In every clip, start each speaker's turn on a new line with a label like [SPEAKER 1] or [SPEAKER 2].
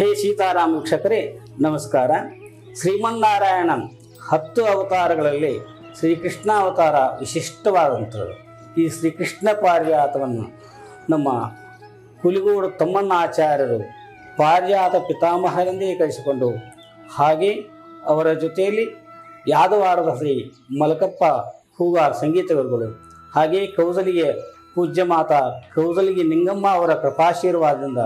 [SPEAKER 1] ಹೇ ಸೀತಾರಾಮ ವೀಕ್ಷಕರೇ, ನಮಸ್ಕಾರ. ಶ್ರೀಮನ್ನಾರಾಯಣ ಹತ್ತು ಅವತಾರಗಳಲ್ಲಿ ಶ್ರೀಕೃಷ್ಣ ಅವತಾರ ವಿಶಿಷ್ಟವಾದಂಥದ್ದು. ಈ ಶ್ರೀಕೃಷ್ಣ ಪಾರಿಜಾತವನ್ನು ನಮ್ಮ ಹುಲಿಗೂಡು ತಮ್ಮಣ್ಣಾಚಾರ್ಯರು ಪಾರಿಜಾತ ಪಿತಾಮಹರೆಂದೇ ಕಳಿಸಿಕೊಂಡು ಹಾಗೆ ಅವರ ಜೊತೆಯಲ್ಲಿ ಯಾದವಾರದ ಶ್ರೀ ಮಲಕಪ್ಪ ಹೂಗಾರ್ ಸಂಗೀತ ಗುರುಗಳು ಹಾಗೆ ಕೌಸಲಿಗೆ ಪೂಜ್ಯ ಮಾತಾ ಕೌಸಲಿಗೆ ನಿಂಗಮ್ಮ ಅವರ ಕೃಪಾಶೀರ್ವಾದದಿಂದ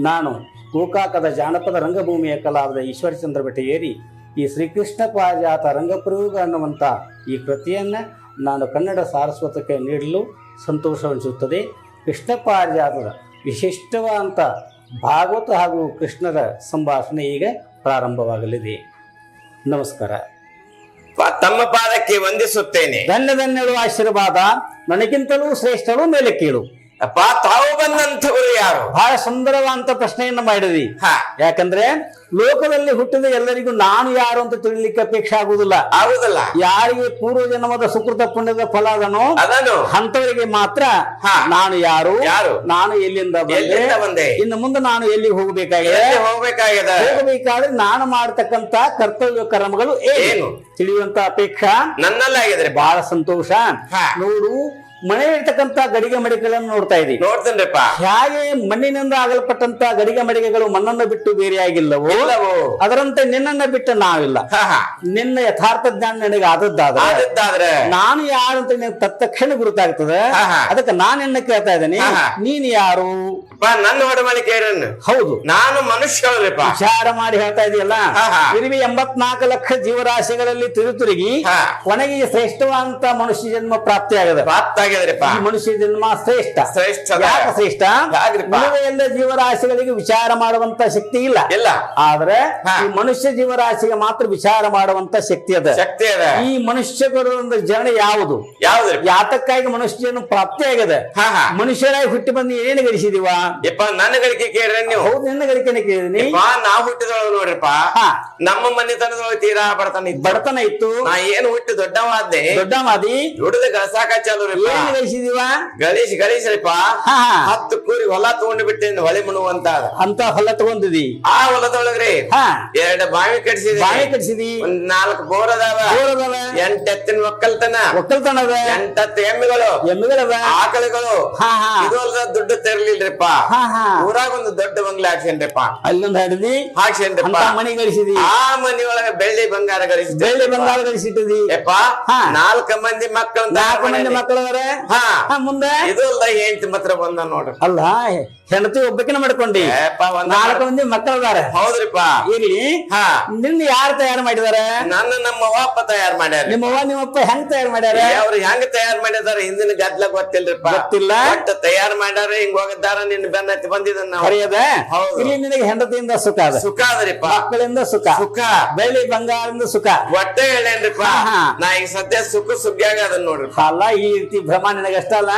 [SPEAKER 1] ನಾನು ಗೋಕಾಕದ ಜಾನಪದ ರಂಗಭೂಮಿಯ ಕಲಾವಿದ ಈಶ್ವರಚಂದ್ರ ಏರಿ ಈ ಶ್ರೀಕೃಷ್ಣ ಪಾರಿಜಾತ ರಂಗಪ್ರಯೋಗ ಅನ್ನುವಂಥ ಈ ಕೃತಿಯನ್ನು ನಾನು ಕನ್ನಡ ಸಾರಸ್ವತಕ್ಕೆ ನೀಡಲು ಸಂತೋಷವೆನಿಸುತ್ತದೆ ಕೃಷ್ಣ ಪಾರಿಜಾತದ ವಿಶಿಷ್ಟವಾದಂಥ ಭಾಗವತ ಹಾಗೂ ಕೃಷ್ಣರ ಸಂಭಾಷಣೆ ಈಗ ಪ್ರಾರಂಭವಾಗಲಿದೆ. ನಮಸ್ಕಾರ.
[SPEAKER 2] ತಮ್ಮ ಪಾದಕ್ಕೆ ವಂದಿಸುತ್ತೇನೆ.
[SPEAKER 1] ಧನ್ಯ ಧನ್ಯಳು ಆಶೀರ್ವಾದ. ನನಗಿಂತಲೂ ಶ್ರೇಷ್ಠಳು ಮೇಲೆ ಕೀಳು.
[SPEAKER 2] ಅಪ್ಪ ತಾವು ಬಂದಂಥವರು ಯಾರು?
[SPEAKER 1] ಬಹಳ ಸುಂದರವಾದಂತ ಪ್ರಶ್ನೆಯನ್ನು ಮಾಡಿದ್ವಿ
[SPEAKER 2] ಹ.
[SPEAKER 1] ಯಾಕಂದ್ರೆ ಲೋಕದಲ್ಲಿ ಹುಟ್ಟಿದ ಎಲ್ಲರಿಗೂ ನಾನು ಯಾರು ಅಂತ ತಿಳಿಲಿಕ್ಕೆ ಅಪೇಕ್ಷೆ ಆಗುವುದಿಲ್ಲ.
[SPEAKER 2] ಆಗುದಿಲ್ಲ
[SPEAKER 1] ಯಾರಿಗೆ ಪೂರ್ವ ಜನ್ಮದ ಸುಕೃತ ಪುಣ್ಯದ ಫಲ ಅದನೋ
[SPEAKER 2] ಅದನ್ನು
[SPEAKER 1] ಅಂತವರಿಗೆ ಮಾತ್ರ
[SPEAKER 2] ಹಾ.
[SPEAKER 1] ನಾನು ಯಾರು?
[SPEAKER 2] ಯಾರು?
[SPEAKER 1] ನಾನು ಎಲ್ಲಿಂದ ಬಂದೆ? ಇನ್ನು ಮುಂದೆ ನಾನು ಎಲ್ಲಿ ಹೋಗಬೇಕಾಗಿದೆ?
[SPEAKER 2] ಹೋಗಬೇಕಾಗಿದೆ?
[SPEAKER 1] ಹೋಗಬೇಕಾದ್ರೆ ನಾನು ಮಾಡತಕ್ಕಂತ ಕರ್ತವ್ಯ ಕರ್ಮಗಳು ಏನು? ತಿಳಿಯುವಂತ ಅಪೇಕ್ಷಾ?
[SPEAKER 2] ನನ್ನಲ್ಲಾಗಿದ್ರೆ.
[SPEAKER 1] ಬಹಳ ಸಂತೋಷ. ನೋಡು ಮನೆಯಲ್ಲಿರ್ತಕ್ಕಂತ ಗಡಿಗೆ ಮಡಿಕೆಗಳನ್ನು ನೋಡ್ತಾ ಇದೀವಿ
[SPEAKER 2] ನೋಡ್ತೇನ್ರಿಪ್ಪ.
[SPEAKER 1] ಹೇಗೆ ಮಣ್ಣಿನಿಂದ ಆಗಲ್ಪಟ್ಟಂತ ಗಡಿಗೆ ಮಡಿಗೆಗಳು ಮಣ್ಣನ್ನು ಬಿಟ್ಟು ಬೇರೆಯಾಗಿಲ್ಲವೋ ಅದರಂತೆ ನಿನ್ನನ್ನ ಬಿಟ್ಟು ನಾವಿಲ್ಲ. ನಿನ್ನ ಯಥಾರ್ಥ ಜ್ಞಾನ ನನಗೆ ಆದದ್ದಾದ್ರೆ ನಾನು ಯಾರು ಅಂತ ನಿನ್ ತಕ್ಷಣ ಗುರುತಾಗ್ತದೆ. ಅದಕ್ಕೆ ನಾನು ನಾನೆನ್ನ ಕೇಳ್ತಾ ಇದ್ದೇನೆ. ನೀನು ಯಾರು?
[SPEAKER 2] ನನ್ನ ಕೇಳನ್ನು
[SPEAKER 1] ಹೌದು.
[SPEAKER 2] ನಾನು ಮನುಷ್ಯ
[SPEAKER 1] ವಿಚಾರ ಮಾಡಿ ಹೇಳ್ತಾ ಇದೆಯಲ್ಲ. ಇರುವಿ ಎಂಬತ್ನಾಲ್ಕು ಲಕ್ಷ ಜೀವರಾಶಿಗಳಲ್ಲಿ ತಿರುತಿರುಗಿ. ಕೊನೆಗೆ ಶ್ರೇಷ್ಠವಾದಂತ ಮನುಷ್ಯ ಜನ್ಮ ಪ್ರಾಪ್ತಿ ಆಗದ
[SPEAKER 2] ಪ್ರಾಪ್ತಾಗ್ಯದ್ರಿಪ್ಪ
[SPEAKER 1] ಈ ಮನುಷ್ಯ ಜನ್ಮ ಶ್ರೇಷ್ಠ.
[SPEAKER 2] ಶ್ರೇಷ್ಠ
[SPEAKER 1] ಯಾಕೆ ಶ್ರೇಷ್ಠ? ಉಳಿದ ಎಲ್ಲ ಜೀವರಾಶಿಗಳಿಗೆ ವಿಚಾರ ಮಾಡುವಂತ ಶಕ್ತಿ ಇಲ್ಲ.
[SPEAKER 2] ಇಲ್ಲ.
[SPEAKER 1] ಆದ್ರೆ ಈ ಮನುಷ್ಯ ಜೀವರಾಶಿಗೆ ಮಾತ್ರ ವಿಚಾರ ಮಾಡುವಂತ ಶಕ್ತಿ ಅದ.
[SPEAKER 2] ಶಕ್ತಿ ಅದ.
[SPEAKER 1] ಈ ಮನುಷ್ಯ ಬರುವಂತ ಜನ ಯಾವುದು?
[SPEAKER 2] ಯಾವ್ದು
[SPEAKER 1] ಯಾತಕ್ಕಾಗಿ ಮನುಷ್ಯನ ಪ್ರಾಪ್ತಿ ಆಗದೆ? ಮನುಷ್ಯರಾಗಿ ಹುಟ್ಟಿ ಬಂದು ಏನು ಗಳಿಸಿದೀವ?
[SPEAKER 2] ಯಪ್ಪ ನನ್ನ ಗಳಿಕೆ ಕೇಳ್ರಿ ನೀವು.
[SPEAKER 1] ಹೌದು ನಿನ್ನ ಗಳಿಕೆನೆ ಕೇಳಿದೀನಿ
[SPEAKER 2] ನಾವು ಹುಟ್ಟಿದೊಳಗೆ ನೋಡ್ರಿಪ್ಪ. ನಮ್ಮ ಮನೆತನದೊಳಗೆ ತೀರಾ ಬಡತನ ಇತ್ತು.
[SPEAKER 1] ಬಡತನ ಇತ್ತು.
[SPEAKER 2] ನಾ ಏನು ಹುಟ್ಟಿ ದೊಡ್ಡವಾದ್ದೆ
[SPEAKER 1] ದೊಡ್ಡ ಮಾದಿ
[SPEAKER 2] ದುಡಿದ ಗಳಸಾಕ ಚಾಲು
[SPEAKER 1] ಗಳಿಸಿದೀವ
[SPEAKER 2] ಗಳಿಸಿ ಗಳಿಸ್ರಿಪ್ಪ. ಹತ್ತು ಕೂರಿ ಹೊಲ ತಗೊಂಡು ಬಿಟ್ಟೇನು ಹೊಳೆ ಮುಣುವಂತ
[SPEAKER 1] ಅಂತ ಹೊಲ ತಗೊಂಡಿದಿ?
[SPEAKER 2] ಆ ಹೊಲದೊಳಗ್ರಿ ಎರಡು ಬಾವಿ ಕಟ್ಸಿದಿ
[SPEAKER 1] ಬಾವಿ ಕಟ್ಸಿದಿ?
[SPEAKER 2] ಒಂದ್ ನಾಲ್ಕು ಬೋರ್ ಅದಾವ. ಎಂಟ್ ಎತ್ತಿನ ಒಕ್ಕಲ್ತನ.
[SPEAKER 1] ಒಕ್ಕಲ್ತನದ?
[SPEAKER 2] ಎಂಟತ್ತು ಎಮ್ಮೆಗಳು.
[SPEAKER 1] ಎಮ್ಮೆಗಳವ
[SPEAKER 2] ಆಕಳುಗಳು. ಇದು ಅಲ್ದ ದುಡ್ಡು ತೆರಲಿಲ್ರಿಪ್ಪ. ಊರಾಗ ಒಂದು ದೊಡ್ಡ ಬಂಗ್ಲೆ ಹಾಕ್ಸೇನ್ರಿಪ್ಪ
[SPEAKER 1] ಅಲ್ಲೊಂದು ಹಿಡಿದಿ?
[SPEAKER 2] ಹಾಕ್ಸೇನ್ರಿಪ್ಪ
[SPEAKER 1] ಮನಿ ಗಳಿಸಿದಿ
[SPEAKER 2] ಆ ಮನಿಯೊಳಗ ಬೆಳ್ಳಿ ಬಂಗಾರ ಗಳಿಸಿ
[SPEAKER 1] ಬೆಳ್ಳಿ ಬಂಗಾರ ಗಳಿಸಿಟ್ಟಿದಿ
[SPEAKER 2] ಯಪ್ಪ ನಾಲ್ಕು ಮಂದಿ ಮಕ್ಕಳು
[SPEAKER 1] ನಾಲ್ಕು ಮಂದಿ ಮಕ್ಕಳವರ ಮುಂದೆ?
[SPEAKER 2] ಇದು ಅಲ್ಲ ಹೆಂಡತಿ ಮಾತ್ರ ಬಂದ ನೋಡ್ರಿ
[SPEAKER 1] ಅಲ್ಲ ಹೆಂಡತಿ ಒಬ್ಬಕಿನ ಮಾಡ್ಕೊಂಡಿ. ನಾಲ್ಕು ಮಂದಿ ಮಕ್ಕಳದಾರ
[SPEAKER 2] ಹೌದ್ರಿಪ್ಪ.
[SPEAKER 1] ಇಲ್ಲಿ
[SPEAKER 2] ಹಾ.
[SPEAKER 1] ನಿನ್ನ ಯಾರು ತಯಾರು ಮಾಡಿದಾರ?
[SPEAKER 2] ನನ್ನ ನಮ್ಮ ಅಪ್ಪ ತಯಾರು ಮಾಡ್ಯಾರ
[SPEAKER 1] ನಿಮ್ಮವ್ವ ನಿಮ್ಮಪ್ಪ ಹೆಂಗ್ ತಯಾರು ಮಾಡ್ಯಾರ?
[SPEAKER 2] ಅವ್ರು ಹೆಂಗ್ ತಯಾರು ಮಾಡಿದಾರ? ಹಿಂದಿನ ಗದ್ಲ ಗೊತ್ತಿಲ್ರಿಪ್ಪ.
[SPEAKER 1] ಗೊತ್ತಿಲ್ಲ.
[SPEAKER 2] ಒಟ್ಟ ತಯಾರ್ ಮಾಡ್ಯಾರ ಹಿಂಗ್ ಹೋಗಿದ್ದಾರ ನಿನ್ನ ಬೆನ್ನ ಹತ್ತಿ ನಾವು.
[SPEAKER 1] ಹರಿಯದ. ಇಲ್ಲಿ ನಿನಗೆ ಹೆಂಡತಿಯಿಂದ ಸುಖ ಅದ.
[SPEAKER 2] ಸುಖ ಅದರಿಪ್ಪ.
[SPEAKER 1] ಮಕ್ಕಳಿಂದ ಸುಖ.
[SPEAKER 2] ಸುಖ.
[SPEAKER 1] ಬೆಳ್ಳಿ ಬಂಗಾರದಿಂದ ಸುಖ.
[SPEAKER 2] ಒಟ್ಟೆ ಹೇಳೇನ್ರಿಪ್ಪ. ನಾ ಈಗ ಸದ್ಯ ಸುಖ ಸುಗ್ಗಿಯಾಗ ಅದನ್ನ ನೋಡ್ರಿ.
[SPEAKER 1] ಅಲ್ಲ ಈ ರೀತಿ ಭ್ರಮ
[SPEAKER 2] ನಿನಗಷ್ಟಲ್ಲ.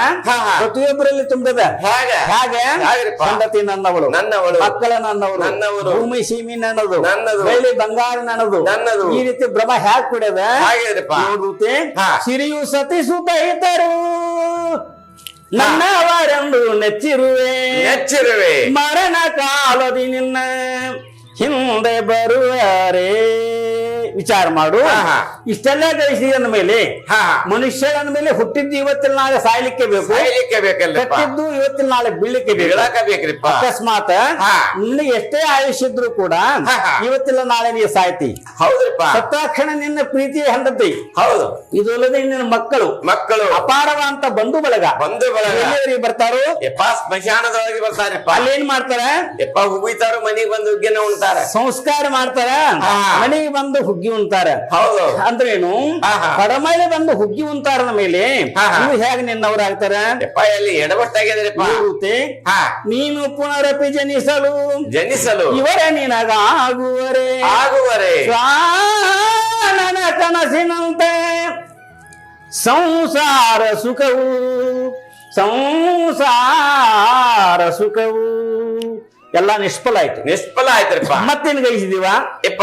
[SPEAKER 1] ಪ್ರತಿಯೊಬ್ಬರಲ್ಲಿ ತುಂಬಿದ.
[SPEAKER 2] ಹಾಗೆ?
[SPEAKER 1] ಹಾಗೆ. ಹೆಂಡತಿ ನನ್ನವಳು.
[SPEAKER 2] ನನ್ನವಳು.
[SPEAKER 1] ಮಕ್ಕಳ ನನ್ನವರು
[SPEAKER 2] ನನ್ನವರು.
[SPEAKER 1] ಭೂಮಿ ಸೀಮಿ ನನ್ನದು.
[SPEAKER 2] ನನ್ನದು.
[SPEAKER 1] ಬೆಳ್ಳಿ ಬಂಗಾರ ನನ್ನದು.
[SPEAKER 2] ನನ್ನದು.
[SPEAKER 1] ಈ ರೀತಿ ಭ್ರಮ ಹ್ಯಾಕ್
[SPEAKER 2] ಹಾಗೆ
[SPEAKER 1] ನೋಡುತ್ತೆ. ಸಿರಿಯು ಸತಿ ಸುತ ಇದ್ದರು ನನ್ನವರೆಂದು ನೆಚ್ಚಿರುವೆ.
[SPEAKER 2] ನೆಚ್ಚಿರುವೆ.
[SPEAKER 1] ಮರಣ ಕಾಲದಿ ನಿನ್ನ ಹಿಂದೆ ಬರುವರೆ. ವಿಚಾರ ಮಾಡು. ಇಷ್ಟೆಲ್ಲ ಗಳಿಸಿದ ಮೇಲೆ
[SPEAKER 2] ಹಾ
[SPEAKER 1] ಮನುಷ್ಯನ ಮೇಲೆ ಹುಟ್ಟಿದ್ದು ಇವತ್ತಿನ ನಾಳೆ ಸಾಯ್ಲಿಕ್ಕೆ ಬೇಕು.
[SPEAKER 2] ಹುಟ್ಟಿದ್ದು
[SPEAKER 1] ಕಟ್ಟಿದ್ದು ಇವತ್ತಿನ ನಾಳೆ ಬೀಳ್ಲಿಕ್ಕೆ ಬೇಕು.
[SPEAKER 2] ಬೀಳಾಕ ಬೇಕ್ರಿಪ್ಪ.
[SPEAKER 1] ಅಕಸ್ಮಾತ್ ನಿನ್ನ ಎಷ್ಟೇ ಆಯುಷ್ ಇದ್ರು ಕೂಡ. ಇವತ್ತಿನ ನಾಳೆ ನೀ ಸಾಯ್ತಿ.
[SPEAKER 2] ಹೌದ್ರಿಪ್ಪ.
[SPEAKER 1] ಸತ್ತಾಕ್ಷಣ ನಿನ್ನ ಪ್ರೀತಿ ಹೆಂಡತಿ.
[SPEAKER 2] ಹೌದು.
[SPEAKER 1] ಇದು ಅಲ್ಲದೆ ನಿನ್ನ ಮಕ್ಕಳು.
[SPEAKER 2] ಮಕ್ಕಳು.
[SPEAKER 1] ಅಪಾರವಾದಂತ ಬಂಧು ಬಳಗ.
[SPEAKER 2] ಬಂಧು ಬಳಗ.
[SPEAKER 1] ಬರ್ತಾರೋ?
[SPEAKER 2] ಸ್ಮಶಾನದೊಳಗೆ ಬರ್ತಾರೆ
[SPEAKER 1] ಅಲ್ಲಿ ಏನ್ ಮಾಡ್ತಾರೆ?
[SPEAKER 2] ಎಪ್ಪ ಹುಗಿತಾರು ಮನಿಗ್ ಬಂದು ಹುಗ್ಗಿನ ಉಣ್ತಾರ.
[SPEAKER 1] ಸಂಸ್ಕಾರ ಮಾಡ್ತಾರ. ಮನೆಗೆ ಬಂದು ಹುಗ್ಗಿ ಉಂತಾರ
[SPEAKER 2] ಹೌದು.
[SPEAKER 1] ಅಂದ್ರೇನು
[SPEAKER 2] ಹಾ, ಹಾ.
[SPEAKER 1] ಕಡಮಳೆ ಬಂದು ಹುಗ್ಗಿ ಉಂತಾರ ಮೇಲೆ. ನೀವು ಹೇಗೆ ನಿನ್ನವರಾಗ್ತಾರ
[SPEAKER 2] ಆಗ್ತಾರ? ಎಲ್ಲಿ ಹಾ.
[SPEAKER 1] ನೀನು ಪುನರಪಿ ಜನಿಸಲು
[SPEAKER 2] ಜನಿಸಲು.
[SPEAKER 1] ಇವರೇ ನೀನಾಗ
[SPEAKER 2] ಆಗುವರೆ. ಆಗುವರೆ.
[SPEAKER 1] ನನ್ನ ಕನಸಿನಂತೆ ಸಂಸಾರ ಸುಖವು ಸಂಸಾರ ಸುಖವು. ಎಲ್ಲ ನಿಷ್ಫಲ ಆಯ್ತು.
[SPEAKER 2] ನಿಷ್ಫಲ ಆಯ್ತು
[SPEAKER 1] ಮತ್ತೇನು ಗಳಿಸಿದೀವ
[SPEAKER 2] ಯಪ್ಪ.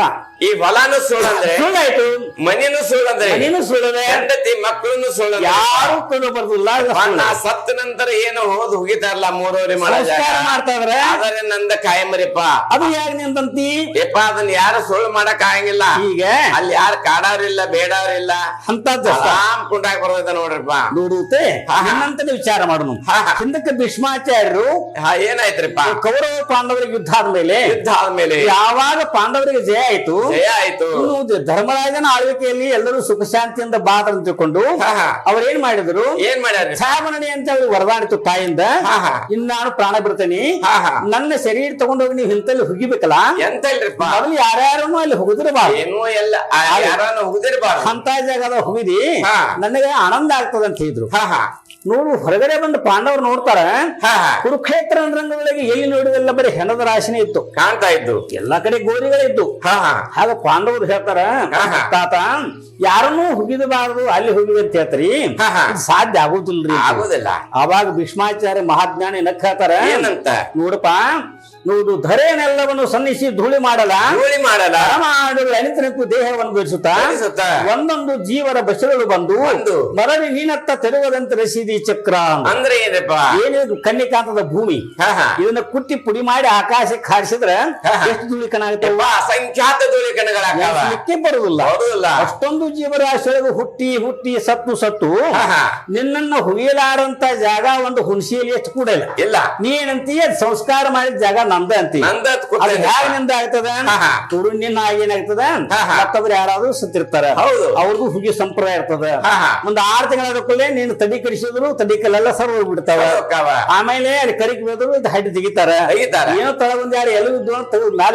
[SPEAKER 1] ಹ.
[SPEAKER 2] ಈ ಹೊಲಾನು ಸುಳ್ಳಂದ್ರೆ
[SPEAKER 1] ಸುಳ್ಳಾಯ್ತು.
[SPEAKER 2] ಮನಿನು ಸುಳ್ಳಂದ್ರೆ
[SPEAKER 1] ಮನೇನು ಸುಳ್ಳದೆ.
[SPEAKER 2] ಹೆಂಡತಿ ಮಕ್ಕಳನ್ನು ಸುಳ್ಳ
[SPEAKER 1] ಯಾರು ಕೊಂಡು ಬರ್ತಿಲ್ಲ
[SPEAKER 2] ಅಣ್ಣ. ಸತ್ತ ನಂತರ ಏನು ಹೋದ್ ಹೋಗಿತಾರಲ್ಲ ಮೂರವರೆ
[SPEAKER 1] ಮಾಡ್ತಾವ್ರೆ
[SPEAKER 2] ಆದ್ರೆ ನಂದ ಕಾಯಮರಿಪ್ಪ
[SPEAKER 1] ಅದು ಯಾರು ನಿಂತಂತಿ
[SPEAKER 2] ಯಪ್ಪ ಅದನ್ನ ಯಾರು ಸುಳ್ಳು ಮಾಡಕ್ ಆಗಂಗಿಲ್ಲ.
[SPEAKER 1] ಈಗ
[SPEAKER 2] ಅಲ್ಲಿ ಯಾರು ಕಾಡಾರಿಲ್ಲ ಬೇಡವ್ರಿಲ್ಲ
[SPEAKER 1] ಅಂತದ್ದು
[SPEAKER 2] ಆರಾಮ್ ಕುಂಡಾಗ ಬರೋದ ನೋಡ್ರಿಪ್ಪ.
[SPEAKER 1] ನೋಡುತ್ತೆ.
[SPEAKER 2] ಹಾ, ಹಾ.
[SPEAKER 1] ನಿನ್ನಂತನೇ ವಿಚಾರ ಮಾಡೋಣ. ಹಿಂದಕ್ಕೆ ಭೀಷ್ಮಾಚಾರ್ಯರು
[SPEAKER 2] ಏನಾಯ್ತ್ರಿಪ್ಪ?
[SPEAKER 1] ಕೌರವ ಪಾಂಡವರಿಗೆ ಯುದ್ಧ ಆದ್ಮೇಲೆ
[SPEAKER 2] ಯುದ್ಧ ಆದ್ಮೇಲೆ.
[SPEAKER 1] ಯಾವಾಗ ಪಾಂಡವರಿಗೆ ಜಯ ಆಯ್ತು?
[SPEAKER 2] ಜಯ ಆಯ್ತು.
[SPEAKER 1] ಇನ್ನು ಧರ್ಮರಾಜನ ಆಳ್ವಿಕೆಯಲ್ಲಿ ಎಲ್ಲರೂ ಸುಖ ಶಾಂತಿಯಿಂದ ಬಾದ್ರ ತಿಳ್ಕೊಂಡು
[SPEAKER 2] ಅವ್ರ
[SPEAKER 1] ಏನ್ ಮಾಡಿದ್ರು?
[SPEAKER 2] ಏನ್ ಮಾಡ್ಯಾರ
[SPEAKER 1] ಚಾಮರಣಿ ಅಂತ ಹೇಳಿ ವರದಾನಿತ್ತು ತಾಯಿಂದ ಇನ್ ನಾನು ಪ್ರಾಣ ಬಿಡ್ತೇನೆ. ನನ್ನ ಶರೀರ ತಗೊಂಡೋಗಿ ನೀವು ಹಿಂತಲ್ಲಿ ಹುಗಿಬೇಕಲ್ಲ?
[SPEAKER 2] ಎಂತ
[SPEAKER 1] ಮೊದಲು ಯಾರ್ಯಾರನ್ನು ಅಲ್ಲಿ ಹುಗಿದಿರಬಾರ್ದು.
[SPEAKER 2] ಏನೂ ಎಲ್ಲ ಹುಗುದಿರ್ಬಾರ್ದು.
[SPEAKER 1] ಅಂತ ಜಾಗದ ಹುಗಿದಿ ನನಗೆ ಆನಂದ ಆಗ್ತದ ಅಂತ ಹೇಳಿದ್ರು. ನೋಡು ಹೊರಗಡೆ ಬಂದು ಪಾಂಡವರು ನೋಡ್ತಾರ. ಕುರುಕ್ಷೇತ್ರ ರಂಗದೊಳಗೆ ಎಲ್ಲಿ ನೋಡಿದೆಲ್ಲ ಬರೀ ಹೆಣದ ರಾಶಿನೇ ಇತ್ತು.
[SPEAKER 2] ಕಾಣ್ತಾ ಇದ್ದು.
[SPEAKER 1] ಎಲ್ಲಾ ಕಡೆ ಗೋರಿಗಳಿದ್ದು ಆಗ ಪಾಂಡವರು ಹೇಳ್ತಾರ. ತಾತ ಯಾರನ್ನೂ ಹುಗಿದಬಾರದು ಅಲ್ಲಿ ಹುಗಿದ ಅಂತ ಹೇಳ್ತಾರಿ. ಸಾಧ್ಯ ಆಗುದಿಲ್ರಿ.
[SPEAKER 2] ಆಗುದಿಲ್ಲ.
[SPEAKER 1] ಅವಾಗ ಭೀಷ್ಮಾಚಾರ್ಯ ಮಹಾಜ್ಞಾನ ಏನಕ್ಕೆ ಹೇಳ್ತಾರ ನೋಡಪ್ಪ ನೋಡು ಧರೆಯನ್ನೆಲ್ಲವನ್ನು ಸನ್ನಿಸಿ ಧೂಳಿ ಮಾಡಲ
[SPEAKER 2] ಧೂಳಿ ಮಾಡಲ
[SPEAKER 1] ಮಾಡಲು ಅನಿತನಕ್ಕೂ ದೇಹವನ್ನು ಬೆಳೆಸುತ್ತಾ. ಒಂದೊಂದು ಜೀವರ ಬಸಗಳು ಬಂದು. ಮರಳಿ ನೀನತ್ತ ತೆರವದಂತೆ ರಸೀದಿ ಚಕ್ರ.
[SPEAKER 2] ಅಂದ್ರೆ ಏನಪ್ಪ?
[SPEAKER 1] ಏನಿದು ಕನ್ನಿಕಾಂತದ ಭೂಮಿ. ಇದನ್ನ ಕುಟ್ಟಿ ಪುಡಿ ಮಾಡಿ ಆಕಾಶಕ್ಕೆ ಹಾರಿಸಿದ್ರೆ. ಎಷ್ಟು ಧೂಳಿ ಕಣಾಗುತ್ತೆ?
[SPEAKER 2] ಅಸಂಖ್ಯಾತ ಧೂಳಿ ಕಣಗಳಕ್ಕೆ
[SPEAKER 1] ಬರುವುದಿಲ್ಲ. ಅಷ್ಟೊಂದು
[SPEAKER 2] ಜೀವರ
[SPEAKER 1] ಅಷ್ಟೊಂದು ಜೀವರಾಶಿಯೊಳಗೆ ಹುಟ್ಟಿ ಹುಟ್ಟಿ ಸತ್ತು ಸತ್ತು. ನಿನ್ನನ್ನು ಹುಗಿಲಾರಂತ ಜಾಗ ಒಂದು ಹುಣಸಿಯಲ್ಲಿ ಎಷ್ಟು ಕೂಡ ಇಲ್ಲ.
[SPEAKER 2] ಇಲ್ಲ.
[SPEAKER 1] ನೀನಂತೀಯ ಸಂಸ್ಕಾರ ಮಾಡಿದ ಜಾಗ ನಮ್ದ ಅಂತೀವಿ
[SPEAKER 2] ನಂದ
[SPEAKER 1] ಅದು
[SPEAKER 2] ಕೂತೈತೆ.
[SPEAKER 1] ಹೇಗೆ ನಿಂದ ಆಗ್ತದ
[SPEAKER 2] ಹಾ, ಹಾ.
[SPEAKER 1] ತುರು ನಿನ್ನ ಏನಾಗ್ತದ
[SPEAKER 2] ಹಾ, ಹಾ.
[SPEAKER 1] ಮತ್ತೊಬ್ರು ಯಾರಾದ್ರೂ ಸತ್ತಿರ್ತಾರ
[SPEAKER 2] ಹೌದು.
[SPEAKER 1] ಅವ್ರಿಗೂ ಹುಗಿ ಸಂಪ್ರದಾಯ ಇರ್ತದ
[SPEAKER 2] ಹಾ, ಹಾ.
[SPEAKER 1] ಒಂದ್ ಆರು ತಿಂಗಳ ನೀನು ತಡಿ ಕಡಿಸಿದ್ರು ತಡಿ ಕಲ್ಲೆಲ್ಲ ಸರ್ವ್ ಬಿಡ್ತಾವ
[SPEAKER 2] ಹೋಗ್ತಾವ.
[SPEAKER 1] ಆಮೇಲೆ ಅಲ್ಲಿ ಕರಿಕ್ ಬಿದ್ರು ಇದು ಹಡ್ಡಿ ತೆಗಿತಾರ
[SPEAKER 2] ತೆಗಿತಾರ.
[SPEAKER 1] ಏನೋ ತಳ ಒಂದ್ ಯಾರು ಎಲ್ಲ ಇದ್ದು ಅಂತ ತೆಗೆದು ಮ್ಯಾಲ.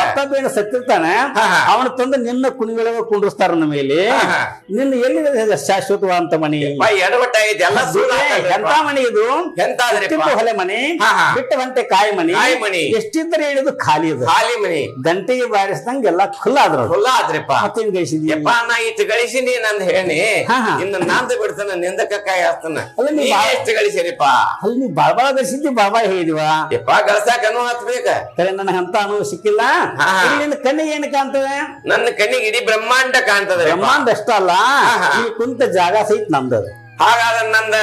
[SPEAKER 1] ಮತ್ತೊಬ್ಬ ಏನು ಸತ್ತಿರ್ತಾನೆ
[SPEAKER 2] ಹಾ, ಹಾ.
[SPEAKER 1] ಅವನ ತಂದು ನಿನ್ನ ಕುಣಿಗಳಿಗೆ ಕುಂಡ್ರಸ್ತಾರ ನಮ್ಮ ಮೇಲೆ
[SPEAKER 2] ಹಾ, ಹಾ.
[SPEAKER 1] ನಿನ್ನ ಎಲ್ಲಿ ಶಾಶ್ವತವಾದಂತ ಮನಿ
[SPEAKER 2] ಮೈ ಎಡವಟ್ಟ ಐತಿ ಎಲ್ಲ ಸುಳ್ಳು
[SPEAKER 1] ಎಂತ ಮನಿ ಇದು
[SPEAKER 2] ಎಂತ
[SPEAKER 1] ಎಷ್ಟಿತ್ತು ಹೊಲೆ ಮನಿ
[SPEAKER 2] ಹಾ, ಹಾ.
[SPEAKER 1] ಬಿಟ್ಟ ಗಂಟೆ ಕಾಯಿ ಮನಿ
[SPEAKER 2] ಕಾಯಿ ಮನಿ.
[SPEAKER 1] ಎಷ್ಟಿದ್ರೆ ಹೇಳಿದ್ರು ಖಾಲಿ ಅದು.
[SPEAKER 2] ಖಾಲಿ ಮನಿ
[SPEAKER 1] ಗಂಟೆಗೆ ಬಾರಿಸಿದಂಗ ಎಲ್ಲ ಖುಲ್ಲ ಆದ್ರ
[SPEAKER 2] ಫುಲ್ ಆದ್ರಿಪ್ಪ.
[SPEAKER 1] ಮತ್ತೇನ್ ಗಳಿಸಿದ್ಯ
[SPEAKER 2] ಯಪ್ಪ ನಾ ಇಟ್ಟು ಗಳಿಸಿನಿ ನಂದ್ ಹೇಳಿ.
[SPEAKER 1] ಹಾ, ಹಾ.
[SPEAKER 2] ಇನ್ನು ನಂದು ಬಿಡ್ತಾನ ನಿಂದಕ್ಕ ಕಾಯಿ ಹಾಸ್ತಾನ
[SPEAKER 1] ಅಲ್ಲ, ನೀ
[SPEAKER 2] ನೀ
[SPEAKER 1] ಬಾ-
[SPEAKER 2] ಎಷ್ಟು ಗಳಿಸಿರಿಪ್ಪ.
[SPEAKER 1] ಅಲ್ಲಿ ನೀವು ಬಾಳ ಬಾಳ ಗಳಿಸಿದ್ದಿ ಬಾಬಾ ಹೇಳಿದಿವ
[SPEAKER 2] ಯಪ್ಪ ಗಳಸಾಕನು ಹತ್ಬೇಕ
[SPEAKER 1] ಕರೆ ನನಗೆ ಅಂತ ಅನುಭವ ಸಿಕ್ಕಿಲ್ಲ.
[SPEAKER 2] ಹಾ,
[SPEAKER 1] ನಿನ್ನ ಕಣ್ಣಿಗೆ ಏನ್ ಕಾಣ್ತದೆ?
[SPEAKER 2] ನನ್ನ ಕಣ್ಣಿಗೆ ಇಡೀ ಬ್ರಹ್ಮಾಂಡ ಕಾಣ್ತದೆ
[SPEAKER 1] ಬ್ರಹ್ಮಾಂಡ ಅಷ್ಟ ಅಲ್ಲ
[SPEAKER 2] ಹಾ,
[SPEAKER 1] ಕುಂತ ಜಾಗ ಸಹಿತ ನಮ್ದದ.
[SPEAKER 2] ಹಾಗಾದ್ರೆ ನಂದ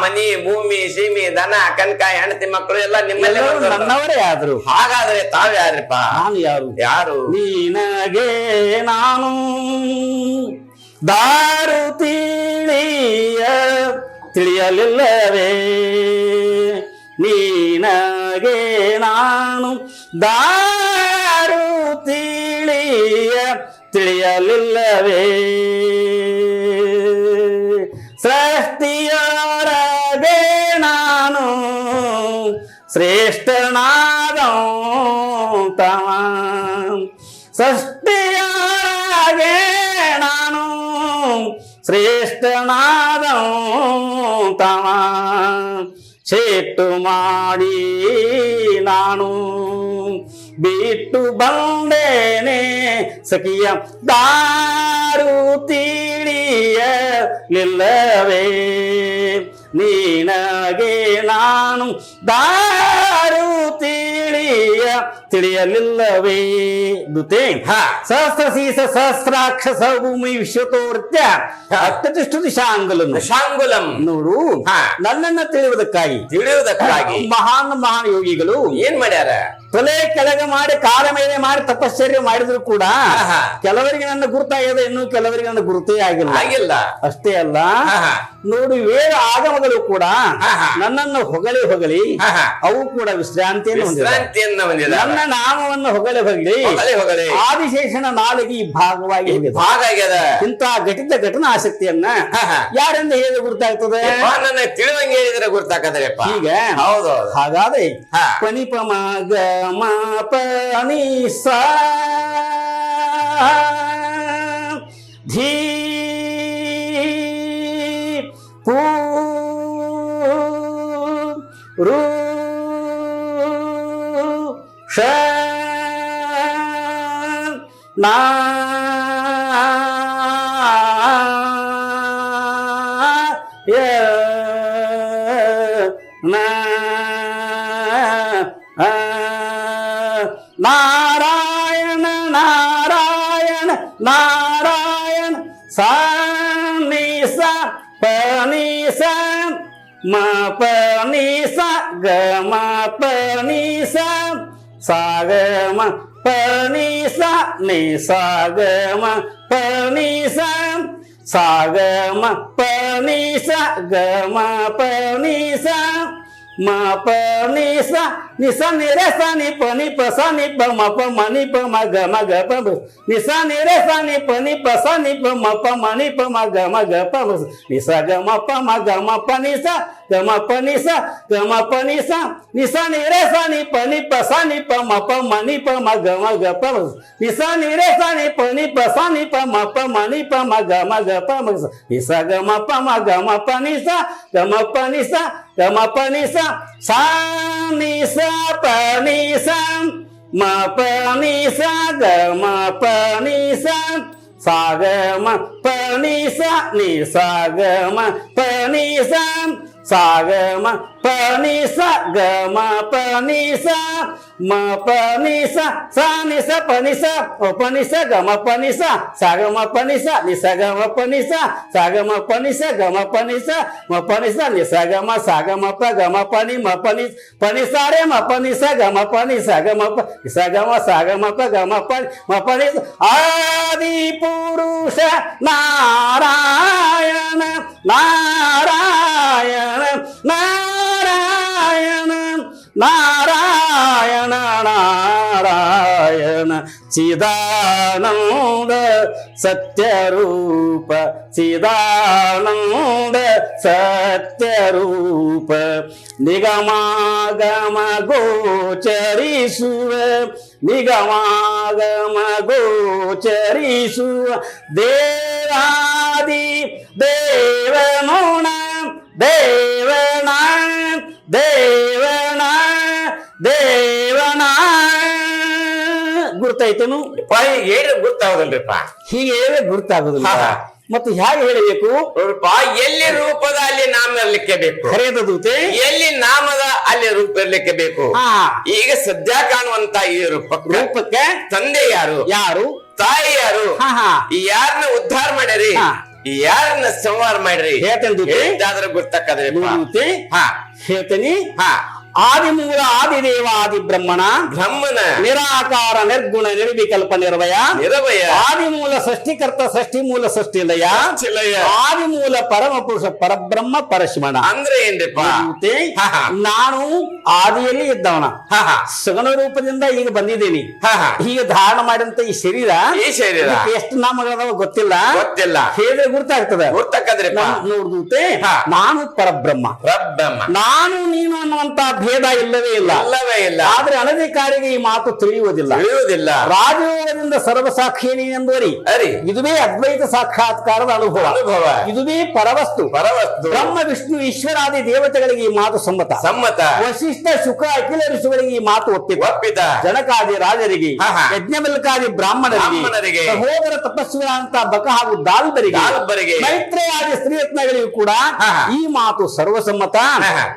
[SPEAKER 2] ಮನಿ ಭೂಮಿ ಸೀಮಿ ದನ ಕನಕ ಹೆಂಡತಿ ಮಕ್ಕಳು ಎಲ್ಲ ನಿಮ್ಮಲ್ಲಿ
[SPEAKER 1] ನನ್ನವರೇ ಆದ್ರು.
[SPEAKER 2] ಹಾಗಾದ್ರೆ ತಾವ್ ಯಾರಿಪ್ಪ?
[SPEAKER 1] ನಾನು ಯಾರು?
[SPEAKER 2] ಯಾರು?
[SPEAKER 1] ನಿನಗೆ ನಾನು. ದಾರು ತಿಳಿಯ ತಿಳಿಯಲಿಲ್ಲವೇ? ನೀನಗೆ ನಾನು. ದಾರು ತಿಳಿಯ ತಿಳಿಯಲಿಲ್ಲವೇ? ಶ್ರೇಷ್ಠನಾದ ಸೃಷ್ಟಿಯಾಗೆ ನಾನು. ಶ್ರೇಷ್ಠನಾದ ಸೇಟು ಮಾಡಿ ನಾನು. ಬಿಟ್ಟು ಬಂದೇನೆ ಸಖಿಯ ದಾರು ತಿಳಿಯ ನಿಲ್ಲವೇ. ನೀನಗೆ ನಾನು ದಾರು ತಿಳಿಯ ತಿಳಿಯಲಿಲ್ಲವೇ? ದುತೆ.
[SPEAKER 2] ಹಾ.
[SPEAKER 1] ಸಹಸ್ರ ಸೀಸ ಸಹಸ್ರಾಕ್ಷಸ ಭೂಮಿ ವಿಶ್ವತೋರ್ತ್ಯ ಅತ್ಯತಿಷ್ಠು ದಿಶಾಂಗುಲಂ
[SPEAKER 2] ದಿಶಾಂಗುಲಂ.
[SPEAKER 1] ನೋಡು
[SPEAKER 2] ಹಾ.
[SPEAKER 1] ನನ್ನನ್ನ ತಿಳಿಯುವುದಕ್ಕಾಗಿ.
[SPEAKER 2] ತಿಳಿಯುವುದಕ್ಕಾಗಿ.
[SPEAKER 1] ಮಹಾನ್ ಮಹಾನ್ ಯೋಗಿಗಳು
[SPEAKER 2] ಏನ್ ಮಾಡ್ಯಾರ?
[SPEAKER 1] ತಲೆ ಕೆಳಗೆ ಮಾಡಿ ಕಾಲ ಮೇಲೆ ಮಾಡಿ ತಪಶ್ಚರ್ಯ ಮಾಡಿದ್ರು ಕೂಡ. ಕೆಲವರಿಗೆ ನನ್ನ ಗುರುತಾಗಿದೆ ಇನ್ನು ಕೆಲವರಿಗೆ ನನ್ನ ಗುರುತೇ ಆಗಿಲ್ಲ.
[SPEAKER 2] ಆಗಿಲ್ಲ.
[SPEAKER 1] ಅಷ್ಟೇ ಅಲ್ಲ. ವೇದ ಆಗಮಗಳು ಕೂಡ. ನನ್ನನ್ನು ಹೊಗಳಿ ಹೊಗಳಿ. ಅವು ಕೂಡ ವಿಶ್ರಾಂತಿಯನ್ನು
[SPEAKER 2] ವಿಶ್ರಾಂತಿಯನ್ನ
[SPEAKER 1] ನನ್ನ ನಾಮವನ್ನು ಹೊಗಳಿ ಹೊಗಳಿ ಆದಿಶೇಷನ ನಾಲಿಗೆ ಈ ಭಾಗವಾಗಿ
[SPEAKER 2] ಭಾಗ ಆಗ್ಯದ
[SPEAKER 1] ಇಂತಹ ಘಟಿತ ಘಟನಾ ಆಸಕ್ತಿಯನ್ನ. ಯಾರಿಂದ ಹೇಗೆ ಗುರುತಾಗ್ತದೆ?
[SPEAKER 2] ನನ್ನ ತಿಳಿದಂಗೆ ಹೇಳಿದ್ರೆ ಗುರ್ತಾಕದ್ರಪ್ಪ
[SPEAKER 1] ಈಗ
[SPEAKER 2] ಹೌದು
[SPEAKER 1] ಹಾಗಾದ್ರೆ ಪನಿಪ ಮಾಗ ಮಾಪ ಧೀ ನಾ ಯ ನ ಆ ನಾರಾಯಣ ನಾರಾಯಣ ಸಾ ನಿ ಸ ಪ ನಿ ಸ ಮ ಪ ನಿ ಸ ಗ ಮ ಪ ನಿ ಸ ಸಾ ಗ ಮ ಪ ನಿ ಸ ನಿ ಸ ಗ ಮ ಪ ನಿ ಸ ಸಾ ಗ ಮ ಪ ನಿ ಸ ಗ ಮ ಪ ನಿ ಸ ಮ ಪ ನಿ ಸ ನಿ ಸ ನಿ ರೆ ಸ ನಿ ಪ ನಿ ಪ ಸ ನಿ ಪ ಮ ಪ ಮ ನಿ ಪ ಮ ಗ ಮ ಗ ಪ ಮ ನಿ ಸ ನಿ ರೆ ಸ ನಿ ಪ ನಿ ಪ ಸ ನಿ ಪ ಮ ಪ ಮ ನಿ ಪ ಮ ಗ ಮ ಗ ಪ ಮ ನಿ ಸ ಗ ಮ ಪ ಮ ಗ ಮ ಪ ನಿ ಸ ಗ ಮ ಪ ನಿ ಸ ಗ ಮ ಪ ನಿ ಸ ನಿ ಸ ನಿ ರೆ ಸ ನಿ ಪ ನಿ ಪ ಸ ನಿ ಪ ಮ ಪ ಮ ನಿ ಪ ಮ ಗ ಮ ಗ ಪ ಮ ನಿ ಸ ನಿ ರೆ ಸ ನಿ ಪ ನಿ ಪ ಸ ನಿ ಪ ಮ ಪ ಮ ನಿ ಪ ಮ ಗ ಮ ಗ ಪ ಮ ನಿ ಸ ಗ ಮ ಪ ಮ ಗ ಮ ಪ ನಿ ಸ ಗ ಮ ಪ ನಿ ಸ ಗ ಮ ಪ ನಿ ಸ ಸಾ ನಿ ಸ ಪ ನಿ ಸ ಮ ಪ ನಿ ಸ ಗ ಮ ಪ ನಿ ಸ ಸಾ ಗ ಮ ಪ ನಿ ಸ ನಿ ಸ ಗ ಮ ಪ ನಿ ಸ ಸಾ ಗ ಮ ಪ ನಿ ಸ ಗ ಮ ಪ ನಿ ಸ ಮ ಪ ನಿ ಸ ಸ ನಿ ಸ ಪ ನಿ ಸ ಪ ಪ ನಿ നാരായണ നാരായണ ചിതാനന്ദ സത്യരൂപ ചിതാനന്ദ സത്യരൂപ നിഗമാഗമ ഗോചരിസുവ നിഗമാഗമ ഗോചരിസുവ ദേവാദി ദേവനുണ ദേവ ಗುರ್ತಾಯ್ತನು
[SPEAKER 2] ಹೇಳಿ ಗೊತ್ತಾಗೋದಲ್ರಿಪ್ಪ
[SPEAKER 1] ಹೀಗೆ ಹೇಳಿ ಗುರ್ತಾಗುದಿಲ್ಲ.
[SPEAKER 2] ಹಾ.
[SPEAKER 1] ಮತ್ತೆ ಹೇಗೆ ಹೇಳಬೇಕು?
[SPEAKER 2] ನೋಡ್ರಪ್ಪ ಎಲ್ಲಿ ರೂಪದ ಅಲ್ಲಿ ನಾಮ ಇರ್ಲಿಕ್ಕೆ ಬೇಕು.
[SPEAKER 1] ಕರೆಯದ ದೂತೆ?
[SPEAKER 2] ಎಲ್ಲಿ ನಾಮದ ಅಲ್ಲಿ ರೂಪ ಇರ್ಲಿಕ್ಕೆ ಬೇಕು.
[SPEAKER 1] ಹಾ
[SPEAKER 2] ಈಗ ಸದ್ಯ ಕಾಣುವಂತ ಈ ರೂಪಕ್ಕೆ
[SPEAKER 1] ರೂಪಕ್ಕೆ?
[SPEAKER 2] ತಂದೆ ಯಾರು?
[SPEAKER 1] ಯಾರು?
[SPEAKER 2] ತಾಯಿ ಯಾರು?
[SPEAKER 1] ಹಾ
[SPEAKER 2] ಯಾರನ್ನ ಉದ್ಧಾರ ಮಾಡ್ಯಾರಿ?
[SPEAKER 1] ಹಾ.
[SPEAKER 2] ಯಾರನ್ನ ಸಂಹಾರ ಮಾಡ್ರಿ
[SPEAKER 1] ಹೇಳ್ತೇನೆ ದೂತೆ.
[SPEAKER 2] ಹೇಳಿದ್ದಾದ್ರೆ ಗೊತ್ತಾಕದ್ರಿ
[SPEAKER 1] ದೂತೆ.
[SPEAKER 2] ಹಾ.
[SPEAKER 1] ಹೇಳ್ತೇನೆ.
[SPEAKER 2] ಹಾ.
[SPEAKER 1] ಆದಿಮೂಲ ಆದಿದೇವ ಆದಿ ಬ್ರಹ್ಮಣ
[SPEAKER 2] ಬ್ರಹ್ಮನ
[SPEAKER 1] ನಿರಾಕಾರ ನಿರ್ಗುಣ ನಿರ್ವಿಕಲ್ಪ ನಿರ್ವಯ
[SPEAKER 2] ನಿರವಯ
[SPEAKER 1] ಆದಿಮೂಲ ಸೃಷ್ಟಿಕರ್ತ ಸೃಷ್ಟಿ ಮೂಲ ಸೃಷ್ಟಿ ಲಯ.
[SPEAKER 2] ಚಿಲಯ
[SPEAKER 1] ಆದಿಮೂಲ ಪರಮ ಪುರುಷ ಪರಬ್ರಹ್ಮ ಪರಶಿವನ
[SPEAKER 2] ಅಂದ್ರೆ ಹಾ.
[SPEAKER 1] ನಾನು ಆದಿಯಲ್ಲಿ ಇದ್ದವನ. ಸಗಣ ರೂಪದಿಂದ ಈಗ ಬಂದಿದ್ದೀನಿ. ಈಗ ಧಾರಣ ಮಾಡಿದಂತ ಈ ಶರೀರ
[SPEAKER 2] ಈ ಶರೀರ.
[SPEAKER 1] ಎಷ್ಟು ನಾಮಗಳದಾವ ಗೊತ್ತಿಲ್ಲ.
[SPEAKER 2] ಗೊತ್ತಿಲ್ಲ.
[SPEAKER 1] ಹೇಳಿದ್ರೆ ಗುರ್ತಾಗ್ತದೆ?
[SPEAKER 2] ಗೊತ್ತಾಕದ್ರಿಪ್ಪ
[SPEAKER 1] ನೋಡ್ದೂತೆ. ನಾನು ಪರಬ್ರಹ್ಮ.
[SPEAKER 2] ಪರಬ್ರಹ್ಮ.
[SPEAKER 1] ನಾನು ನೀನು ಅನ್ನುವಂತ ಭೇದ ಇಲ್ಲವೇ ಇಲ್ಲ.
[SPEAKER 2] ಇಲ್ಲವೇ ಇಲ್ಲ.
[SPEAKER 1] ಆದ್ರೆ ಅನಧಿಕಾರಿಗೆ ಈ ಮಾತು ತಿಳಿಯುವುದಿಲ್ಲ.
[SPEAKER 2] ತಿಳಿಯುವುದಿಲ್ಲ.
[SPEAKER 1] ರಾಜಯೋಗದಿಂದ ಸರ್ವಸಾಕ್ಷಿಣಿ ಎಂದುವರಿ
[SPEAKER 2] ಅರಿ
[SPEAKER 1] ಇದುವೇ ಅದ್ವೈತ ಸಾಕ್ಷಾತ್ಕಾರದ ಅನುಭವ.
[SPEAKER 2] ಅನುಭವ.
[SPEAKER 1] ಇದುವೇ ಪರವಸ್ತು.
[SPEAKER 2] ಪರವಸ್ತು.
[SPEAKER 1] ಬ್ರಹ್ಮ ವಿಷ್ಣು ಈಶ್ವರಾದಿ ದೇವತೆಗಳಿಗೆ ಈ ಮಾತು ಸಮ್ಮತ.
[SPEAKER 2] ಸಮ್ಮತ.
[SPEAKER 1] ವಶಿಷ್ಠ ಶುಕ ಅಖಿಲ ಋಷಿಗಳಿಗೆ ಈ ಮಾತು ಒಪ್ಪಿದ
[SPEAKER 2] ಒಪ್ಪಿದ.
[SPEAKER 1] ಜನಕಾದಿ ರಾಜರಿಗೆ. ಯಜ್ಞಮಲ್ಕಾದಿ ಬ್ರಾಹ್ಮಣರಿಗೆ ಸಹೋದರ ತಪಸ್ವಿಗಳಂತ ಬಕ ಹಾಗೂ ದಾಲ್ಬರಿಗೆ ಮೈತ್ರೇಯಾದಿ ಸ್ತ್ರೀರತ್ನಗಳಿಗೂ ಕೂಡ. ಈ ಮಾತು ಸರ್ವಸಮ್ಮತ.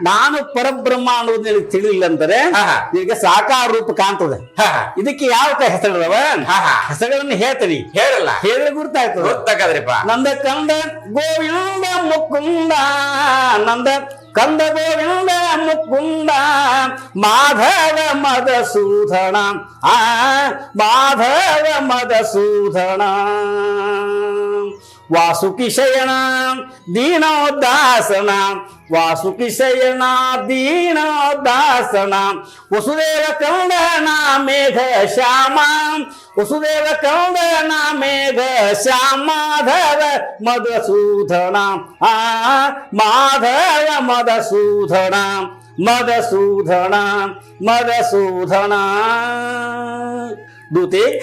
[SPEAKER 1] ನಾನು ಪರಬ್ರಹ್ಮ ಅನ್ನೋದು ನಿನಗೆ ತಿಳಿಲಿಲ್ಲ ಅಂದರೆ. ನಿನಗೆ ಸಾಕಾರ ರೂಪ ಕಾಣ್ತದೆ. ಇದಕ್ಕೆ ಯಾವ
[SPEAKER 2] ಹಾ, ಹಾ.
[SPEAKER 1] ಹೆಸರುಗಳನ್ನು ಹೇಳ್ತೀನಿ.
[SPEAKER 2] ಹೇಳಲ್ಲ.
[SPEAKER 1] ಹೇಳಿ
[SPEAKER 2] ಗುರ್ತಾಯ್ತದ್ರಿಪ್ಪ
[SPEAKER 1] ನಂದ ಕಂದ ಗೋವಿಂದ ಮುಕುಂದ ನಂದ ಕಂದ ಗೋವಿಂದ ಮುಕುಂದ ಮಾಧವ ಮದಸೂದನ ಆ ಮಾಧವ ಮದಸೂದನ वासुकिशयण दीनोदासन वासुकिशयण दीनोदासन वसुदेव कौंडना मेघ श्याम वसुदेव कौंडना मेघ श्यामाधव मधुसूधन आ माधव मधुसूधन मधुसूधन मधुसूधन ದೂತಿ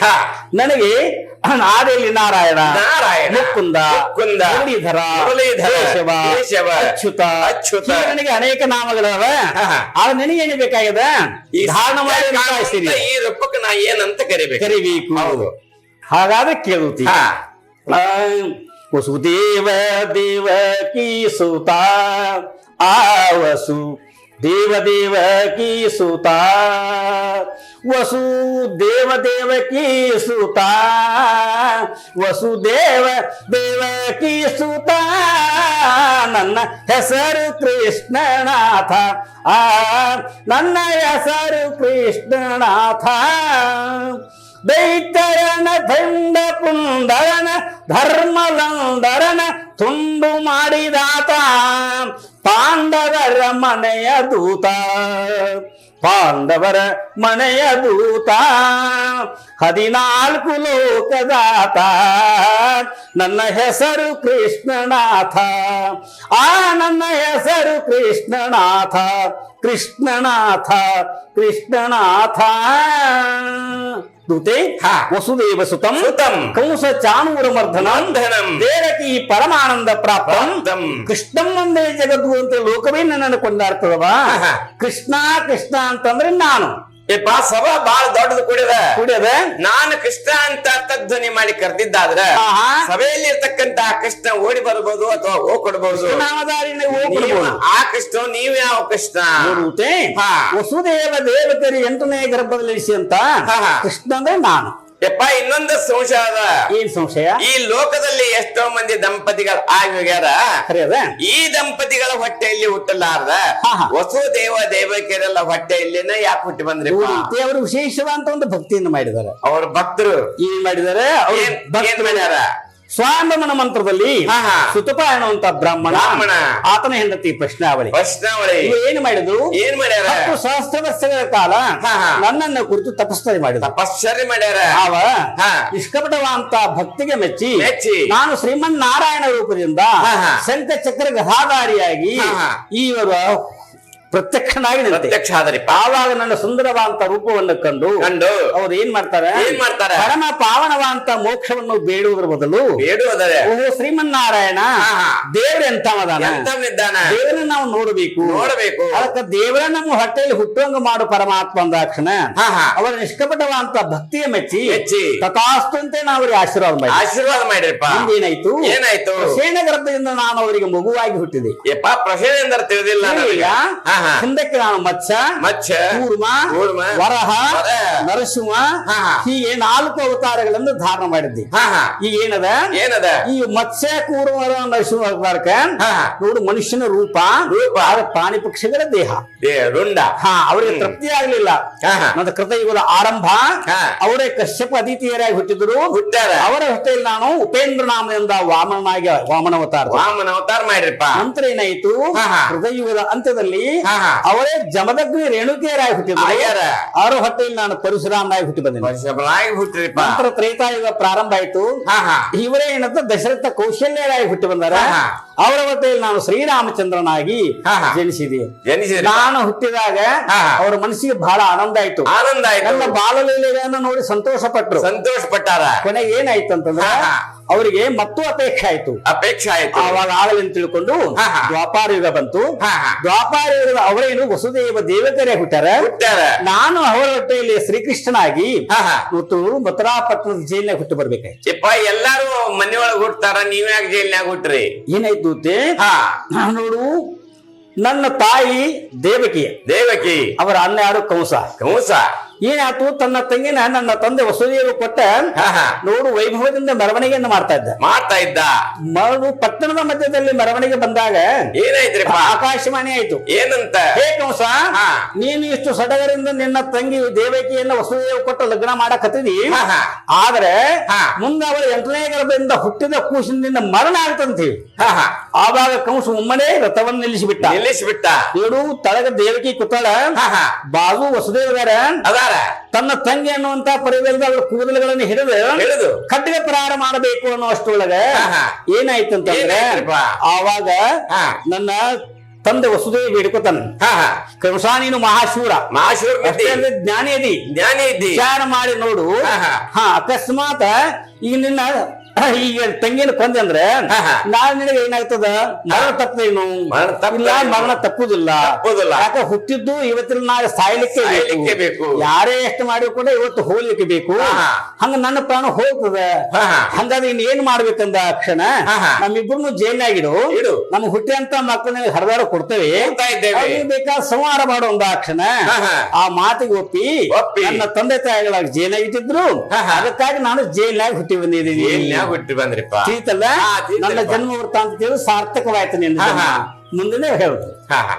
[SPEAKER 1] ನನಗೆ ಆದಿಯಲ್ಲಿ ನಾರಾಯಣ
[SPEAKER 2] ನಾರಾಯಣ
[SPEAKER 1] ಮುಕುಂದ
[SPEAKER 2] ಮುಕುಂದ,
[SPEAKER 1] ಮುರಳೀಧರ
[SPEAKER 2] ಮುರಳೀಧರ,
[SPEAKER 1] ಕೇಶವ
[SPEAKER 2] ಕೇಶವ,
[SPEAKER 1] ಅಚ್ಯುತ.
[SPEAKER 2] ಅಚ್ಯುತ.
[SPEAKER 1] ನನಗೆ ಅನೇಕ ನಾಮಗಳವ. ಆದ್ರೆ ನನಗೆ ಏನು ಬೇಕಾಗಿದೆ?
[SPEAKER 2] ಈ
[SPEAKER 1] ಧಾರಣ ಮಾಡಿ ನಿಭಾಯಿಸ್ತೀನಿ.
[SPEAKER 2] ಈ ರೂಪಕ್ಕೆ ನಾ ಏನಂತ ಕರಿಬೇಕು?
[SPEAKER 1] ಕರಿಬೇಕು.
[SPEAKER 2] ಹೌದು.
[SPEAKER 1] ಹಾಗಾದ್ರೆ ಕೇಳುತ್ತಿ ವಸುದೇವ ದೇವಕಿ ಸುತ. ಆವಸು ದೇವ ದೇವಕಿ ಸುತ. ವಸುದೇವ ದೇವಕಿ ಸುತ ವಸುದೇವ ದೇವಕಿ ಸುತ ನನ್ನ ಹೆಸರು ಕೃಷ್ಣನಾಥ, ಆ, ನನ್ನ ಹೆಸರು ಕೃಷ್ಣನಾಥ. ದೈತ್ಯರನ ದಂಡ ಕುಂದರನ ಧರ್ಮಲಂದರನ ತುಂಡು ಮಾಡಿದಾತ, ಪಾಂಡವರ ಮನೆಯ ದೂತ. ಪಾಂಡವರ ಮನೆಯ ದೂತ ಹದಿನಾಲ್ಕು ಲೋಕದಾತ ನನ್ನ ಹೆಸರು ಕೃಷ್ಣನಾಥ ಆ ನನ್ನ ಹೆಸರು ಕೃಷ್ಣನಾಥ ಕೃಷ್ಣನಾಥ ಕೃಷ್ಣನಾಥ ದೂತೆ
[SPEAKER 2] ಹಾ.
[SPEAKER 1] ವಸುದೇವ ಸುತಂ
[SPEAKER 2] ಸುತಂ.
[SPEAKER 1] ಕಂಸ ಚಾಣೂರ ಮರ್ದನ
[SPEAKER 2] ನಂದನಂ.
[SPEAKER 1] ದೇವಕಿ ಪರಮಾನಂದ ಪ್ರಾಪ್ತಂ
[SPEAKER 2] ಪ್ರಾಪ್ತಂ.
[SPEAKER 1] ಕೃಷ್ಣಂ ಒಂದೇ ಜಗದ್ದು ಅಂತ ಲೋಕವೇ ನನ್ನನ್ನು ಕೊಂಡಾಡ್ತದವ
[SPEAKER 2] ಆಹಾ.
[SPEAKER 1] ಕೃಷ್ಣ ಕೃಷ್ಣ ಅಂತಂದ್ರೆ ನಾನು
[SPEAKER 2] ಯಪ್ಪ ಸಭಾ ಬಾಳ ದೊಡ್ಡದು ಕುಡಿದ
[SPEAKER 1] ಕುಡಿಯದ
[SPEAKER 2] ನಾನು ಕೃಷ್ಣ ಅಂತ ಧ್ವನಿ ಮಾಡಿ ಕರೆದಿದ್ದಾದ್ರ. ಸಭೆಯಲ್ಲಿ ಇರ್ತಕ್ಕಂತ ಕೃಷ್ಣ ಓಡಿ ಬರ್ಬೋದು ಅಥವಾ ಹೋಗ್
[SPEAKER 1] ಕೊಡಬಹುದು
[SPEAKER 2] ಆ ಕೃಷ್ಣ ನೀವ್ ಯಾವ ಕೃಷ್ಣ.
[SPEAKER 1] ವಸುದೇವ ದೇವತೆಯರು ಎಂಟನೇ ಗರ್ಭದಲ್ಲಿ ಅಂತ. ಕೃಷ್ಣ ಅಂದ್ರೆ ನಾನು
[SPEAKER 2] ಯಪ್ಪ ಇನ್ನೊಂದು ಸಂಶಯ ಅದ.
[SPEAKER 1] ಏನ್ ಸಂಶಯ?
[SPEAKER 2] ಈ ಲೋಕದಲ್ಲಿ ಎಷ್ಟೋ ಮಂದಿ ದಂಪತಿಗಳು ಆಗಿ ಹೋಗ್ಯಾರ. ಈ ದಂಪತಿಗಳ ಹೊಟ್ಟೆಯಲ್ಲಿ ಹುಟ್ಟಲಾರ್ದ.
[SPEAKER 1] ವಸು
[SPEAKER 2] ದೇವ ದೇವಕಿಯರೆಲ್ಲ ಹೊಟ್ಟೆಯಲ್ಲಿನ ಯಾಕೆ ಹುಟ್ಟಿ
[SPEAKER 1] ಬಂದ್ರಿ ಅವರು ವಿಶೇಷವಾದಂತ ಒಂದು ಭಕ್ತಿಯನ್ನು ಮಾಡಿದ್ದಾರೆ.
[SPEAKER 2] ಅವ್ರ ಭಕ್ತರು.
[SPEAKER 1] ಏನ್ ಮಾಡಿದ್ದಾರೆ? ಅವರು ಭಕ್ತ
[SPEAKER 2] ಮಾಡ್ಯಾರ?
[SPEAKER 1] ಸ್ವಾಂಬಮನ ಮಂತ್ರದಲ್ಲಿ
[SPEAKER 2] ಹಾ, ಹಾ.
[SPEAKER 1] ಸುತಪ ಅನ್ನುವಂತ ಬ್ರಾಹ್ಮಣ. ಆತನ ಹೆಂಡತಿ ಪ್ರಶ್ನಾವಳಿ ಪ್ರಶ್ನಾವಳಿ ಏನು ಮಾಡಿದ್ರು
[SPEAKER 2] ಏನ್ ಮಾಡ್ಯಾರ
[SPEAKER 1] ಹತ್ತು ಸಹಸ್ರ ವರ್ಷಗಳ ಕಾಲ ನನ್ನನ್ನು ಕುರಿತು ತಪಸ್ಸರಿ ಮಾಡಿದ
[SPEAKER 2] ತಪಸ್ಸರಿ ಮಾಡ್ಯಾರ
[SPEAKER 1] ಅವ
[SPEAKER 2] ಹಾ.
[SPEAKER 1] ಅಂತ ಭಕ್ತಿಗೆ ಮೆಚ್ಚಿ
[SPEAKER 2] ಮೆಚ್ಚಿ.
[SPEAKER 1] ನಾನು ಶ್ರೀಮನ್ ನಾರಾಯಣ ರೂಪದಿಂದ. ಶಂಖ ಚಕ್ರ
[SPEAKER 2] ಗಹಾದಾರಿಯಾಗಿ.
[SPEAKER 1] ಇವರು ಪ್ರತ್ಯಕ್ಷನಾಗಿ
[SPEAKER 2] ಪ್ರತ್ಯಕ್ಷ ಆದರಿಪ್ಪ
[SPEAKER 1] ಆವಾಗ ನನ್ನ ಸುಂದರವಾದಂತ ರೂಪವನ್ನು ಕಂಡು
[SPEAKER 2] ಕಂಡು
[SPEAKER 1] ಅವ್ರು ಏನ್ ಮಾಡ್ತಾರೆ?
[SPEAKER 2] ಏನ್ ಮಾಡ್ತಾರೆ?
[SPEAKER 1] ಪರಮ ಪಾವನವಾದಂತ ಮೋಕ್ಷವನ್ನು ಬೇಡುವುದರ ಬದಲು
[SPEAKER 2] ಬೇಡುವುದರೆ.
[SPEAKER 1] ಓಹೋ ಶ್ರೀಮನ್ನಾರಾಯಣ. ದೇವ್ರ
[SPEAKER 2] ಎಂತವನಿದ್ದಾನ
[SPEAKER 1] ದೇವರನ್ನ ನಾವು ನೋಡಬೇಕು.
[SPEAKER 2] ನೋಡಬೇಕು.
[SPEAKER 1] ಅದಕ್ಕೆ ದೇವರ ನಮ್ಮ ಹೊಟ್ಟೆಯಲ್ಲಿ ಹುಟ್ಟುವಂಗ ಮಾಡು ಪರಮಾತ್ಮ ಅಂದಾಕ್ಷಣ. ಅವರ ನಿಷ್ಕಪಟವಾದಂತ ಭಕ್ತಿಯ ಮೆಚ್ಚಿ
[SPEAKER 2] ಮೆಚ್ಚಿ.
[SPEAKER 1] ತಥಾಸ್ತಂತೆ ನಾವು ಅವರಿಗೆ ಆಶೀರ್ವಾದ ಮಾಡಿ
[SPEAKER 2] ಆಶೀರ್ವಾದ ಮಾಡಿರಪ್ಪ
[SPEAKER 1] ಏನಾಯ್ತು
[SPEAKER 2] ಏನಾಯ್ತು?
[SPEAKER 1] ಸೇನ ಗರ್ಭದಿಂದ ನಾನು ಅವರಿಗೆ ಮಗುವಾಗಿ ಹುಟ್ಟಿದೆ.
[SPEAKER 2] ಯಪ್ಪ ತಿಳಿದಿಲ್ಲ.
[SPEAKER 1] ಈಗ
[SPEAKER 2] ಹಾ, ಹಾ.
[SPEAKER 1] ಹಿಂದಕ್ಕೆ ನಾನು ಮತ್ಸ್ಯ
[SPEAKER 2] ಮಚ್ಚ
[SPEAKER 1] ಕೂರ್ಮ
[SPEAKER 2] ಕೂರ್ಮ,
[SPEAKER 1] ವರಹ
[SPEAKER 2] ವರ,
[SPEAKER 1] ನರಸಿಂಹ. ಹೀಗೆ ನಾಲ್ಕು ಅವತಾರಗಳನ್ನು ಧಾರಣ ಮಾಡಿದ್ದೆ. ಈಗ ಏನದ?
[SPEAKER 2] ಏನದ?
[SPEAKER 1] ಈ ಮತ್ಸ್ಯ ಕೂರ್ಮ ನರಸಿಂಹ ಅವತಾರಕ್ಕ. ನೋಡು ಮನುಷ್ಯನ ರೂಪ
[SPEAKER 2] ರೂಪ.
[SPEAKER 1] ಪ್ರಾಣಿ ಪಕ್ಷಿಗಳ ದೇಹ.
[SPEAKER 2] ರುಂಡ.
[SPEAKER 1] ಹಾ ಅವರಿಗೆ ತೃಪ್ತಿ ಆಗ್ಲಿಲ್ಲ. ನನ್ನ ಕೃತಯುಗದ ಆರಂಭ. ಅವರೇ ಕಶ್ಯಪ ಅತಿಥಿಯರಾಗಿ ಹುಟ್ಟಿದ್ರು.
[SPEAKER 2] ಹುಟ್ಟಾರ
[SPEAKER 1] ಅವರ ಹೊಟ್ಟೆಯಲ್ಲಿ ನಾನು ಉಪೇಂದ್ರ ನಾಮದಿಂದ ವಾಮನಾಗಿ ವಾಮನವತಾರ
[SPEAKER 2] ವಾಮನ ಅವತಾರ ಮಾಡಿರಪ್ಪ.
[SPEAKER 1] ನಂತರ ಏನಾಯ್ತು?
[SPEAKER 2] ಹಾ, ಯುಗದ
[SPEAKER 1] ಹೃದಯಯುಗದ ಅಂತ್ಯದಲ್ಲಿ ಅವರೇ ಜಮದಗ್ನಿ ರೇಣುಕಿಯರಾಗಿ ಹುಟ್ಟಿದ್ರು. ಅವರ ಹೊಟ್ಟೆಯಲ್ಲಿ ನಾನು ಪರಶುರಾಮನಾಗಿ ಹುಟ್ಟಿ
[SPEAKER 2] ಹುಟ್ಟಿರಿಪ್ಪ
[SPEAKER 1] ನಂತರ ತ್ರೇತಾಯುಗ ಪ್ರಾರಂಭ ಆಯ್ತು. ಇವರೇ ಏನಂತ ದಶರಥ ಕೌಶಲ್ಯರಾಗಿ ಹುಟ್ಟಿ ಬಂದಾರ. ಅವರ ಹೊಟ್ಟೆಯಲ್ಲಿ ನಾನು ಶ್ರೀರಾಮಚಂದ್ರನಾಗಿ. ಜನಿಸಿದೆ. ನಾನು ಹುಟ್ಟಿದಾಗ. ಅವರ ಮನಸ್ಸಿಗೆ ಬಹಳ ಆನಂದ ಆಯ್ತು.
[SPEAKER 2] ಆನಂದ
[SPEAKER 1] ನನ್ನ
[SPEAKER 2] ಆಯ್ತು
[SPEAKER 1] ಬಾಲಲೀಲೆಗಳನ್ನು ನೋಡಿ ಸಂತೋಷ ಪಟ್ಟರು
[SPEAKER 2] ಸಂತೋಷ ಪಟ್ಟಾರ
[SPEAKER 1] ಕೊನೆಗೆ ಏನಾಯ್ತು ಅಂತಂದ್ರೆ. ಅವರಿಗೆ ಮತ್ತೂ ಅಪೇಕ್ಷೆ ಆಯ್ತು.
[SPEAKER 2] ಅಪೇಕ್ಷೆ ಆಯ್ತು.
[SPEAKER 1] ಆವಾಗ ಆಗಲಿ ಅಂತ ತಿಳ್ಕೊಂಡು. ದ್ವಾಪಾರ ಯುಗ ಬಂತು. ದ್ವಾಪಾರ ಯುಗದ ಅವರೇನು ವಸುದೇವ ದೇವಕರೇ ಹುಟ್ಟಾರ ನಾನು ಅವರ ಹೊಟ್ಟೆಯಲ್ಲಿ ಶ್ರೀಕೃಷ್ಣನಾಗಿ
[SPEAKER 2] ಹಾ ಹಾ.
[SPEAKER 1] ಪಟ್ಟಣದ ಜೈಲಿನಾಗ ಹುಟ್ಟು ಬರ್ಬೇಕಾಯ್ತು
[SPEAKER 2] ಎಲ್ಲಾರು ಮನೆಯೊಳಗೆ ಹುಟ್ಟಾರ ನೀವ್ಯಾಗ ಜೈಲಿನಾಗ ಹುಟ್ಟ್ರಿ?
[SPEAKER 1] ಏನಾಯ್ತು ನೋಡು ನನ್ನ ತಾಯಿ ದೇವಕಿ.
[SPEAKER 2] ದೇವಕಿ.
[SPEAKER 1] ಅವರ ಅನ್ನ ಯಾರು ಕಂಸ.
[SPEAKER 2] ಕಂಸ.
[SPEAKER 1] ಏನಾಯ್ತು? ತನ್ನ ತಂಗಿನ ನನ್ನ ತಂದೆ ವಸುದೇವ ಕೊಟ್ಟ ನೋಡು ವೈಭವದಿಂದ ಮೆರವಣಿಗೆಯನ್ನು ಮಾಡ್ತಾ ಇದ್ದ.
[SPEAKER 2] ಮಾಡ್ತಾ ಇದ್ದ.
[SPEAKER 1] ಮರಳು ಪಟ್ಟಣದ ಮಧ್ಯದಲ್ಲಿ ಮೆರವಣಿಗೆ ಬಂದಾಗ
[SPEAKER 2] ಏನಾಯ್ತು
[SPEAKER 1] ಆಕಾಶವಾಣಿ ಆಯ್ತು.
[SPEAKER 2] ಏನಂತ?
[SPEAKER 1] ಹೇ ಕಂಸ. ನೀನು ಇಷ್ಟು ಸಡಗರಿಂದ ನಿನ್ನ ತಂಗಿ ದೇವಕಿಯನ್ನ ವಸುದೇವ ಕೊಟ್ಟು ಲಗ್ನ ಮಾಡಕತ್ತಿದಿ. ಆದ್ರೆ. ಮುಂದೆ ಅವರ ಎಂಟನೇ ಗರ್ಭದಿಂದ ಹುಟ್ಟಿದ ಕೂಸಿನಿಂದ ಮರಣ ಆಗ್ತಂತೀವಿ ಆವಾಗ ಕಂಸ ಒಮ್ಮನೆ ರಥವನ್ನು ನಿಲ್ಲಿಸಿಬಿಟ್ಟ.
[SPEAKER 2] ನಿಲ್ಲಿಸಿಬಿಟ್ಟ.
[SPEAKER 1] ಏಳು ತಳಗ ದೇವಕಿ ಕುತ್ತಳ
[SPEAKER 2] ಹಾ ಹಾ.
[SPEAKER 1] ಬಾಜು
[SPEAKER 2] ಅದಾರ
[SPEAKER 1] ತನ್ನ ತಂಗಿ ಅನ್ನುವಂತ ಪರಿವಾರದ ಅವಳ ಕೂದಲುಗಳನ್ನು ಹಿಡಿದು
[SPEAKER 2] ಹಿಡಿದು.
[SPEAKER 1] ಖಡ್ಗ ಪ್ರಹಾರ ಮಾಡಬೇಕು ಅನ್ನೋ ಅಷ್ಟೊಳಗೆ
[SPEAKER 2] ಹಾ, ಹಾ.
[SPEAKER 1] ಏನಾಯ್ತು ಅಂತಂದ್ರೆ? ಆವಾಗ. ನನ್ನ ತಂದೆ ವಸುದೇವ ಬೇಡ್ಕೋತಾನ ಕಂಸ ನೀನು ಮಹಾಶೂರ.
[SPEAKER 2] ಮಹಾಶೂರ
[SPEAKER 1] ಜ್ಞಾನಿ ಅದಿ.
[SPEAKER 2] ಜ್ಞಾನಿ ಇದ್ದಿ
[SPEAKER 1] ವಿಚಾರ ಮಾಡಿ ನೋಡು.
[SPEAKER 2] ಹಾ
[SPEAKER 1] ಅಕಸ್ಮಾತ್ ಈಗ ನಿನ್ನ ಈಗ ತಂಗಿನ ಕೊಂದೆ ಅಂದ್ರೆ. ನಾಳೆ ನಿನಗೆ ಏನಾಗ್ತದ ಮರಣ ತಪ್ಪದೇನು? ಇಲ್ಲ ಮರಣ ತಪ್ಪುದಿಲ್ಲ. ಯಾಕೆ ಹುಟ್ಟಿದ್ದು ಇವತ್ತಿನ ನಾಳೆ ಸಾಯ್ಲಿಕ್ಕೆ
[SPEAKER 2] ಬೇಕು.
[SPEAKER 1] ಯಾರೇ ಎಷ್ಟು ಮಾಡಿ ಕೂಡ ಇವತ್ತು ಹೋಗ್ಲಿಕ್ಕೆ ಬೇಕು. ಹಂಗ ನನ್ನ ಪ್ರಾಣ ಹೋಗ್ತದ. ಹಂಗಾದ್ರೆ ಇನ್ ಏನ್ ಮಾಡ್ಬೇಕಂದ ಕ್ಷಣ. ನಮ್ಮಿಬ್ರು ಜೈಲ್ನಾಗಿಡು
[SPEAKER 2] ಇಡು.
[SPEAKER 1] ನಮ್ಮ ಹುಟ್ಟಿದಂತ ಮಕ್ಕಳನ್ನ ಹರಿದಾಡ ಕೊಡ್ತೇವೆ. ಬೇಕಾದ ಸಂಹಾರ ಮಾಡೋ ಒಂದು ಕ್ಷಣ. ಆ ಮಾತಿಗೆ ಒಪ್ಪಿ. ನನ್ನ ತಂದೆ ತಾಯಿಗಳಾಗಿ
[SPEAKER 2] ಜೇನಾಗಿಟ್ಟಿದ್ರು.
[SPEAKER 1] ಅದಕ್ಕಾಗಿ ನಾನು ಜೈಲ್ನಾಗ ಹುಟ್ಟಿ ಬಂದಿದ್ದೀನಿ
[SPEAKER 2] ಹುಟ್ಟಿ ಬಂದ್ರಿಪ್ಪ
[SPEAKER 1] ತಿಳಿತಲ್ಲ. ನನ್ನ ಜನ್ಮ ವೃತ್ತಾಂತ ತಿಳಿದು ಸಾರ್ಥಕವಾಯ್ತು ನಿನ್ನ. ಮುಂದಿನ ಹೇಳುದು
[SPEAKER 2] ಹಾ ಹಾ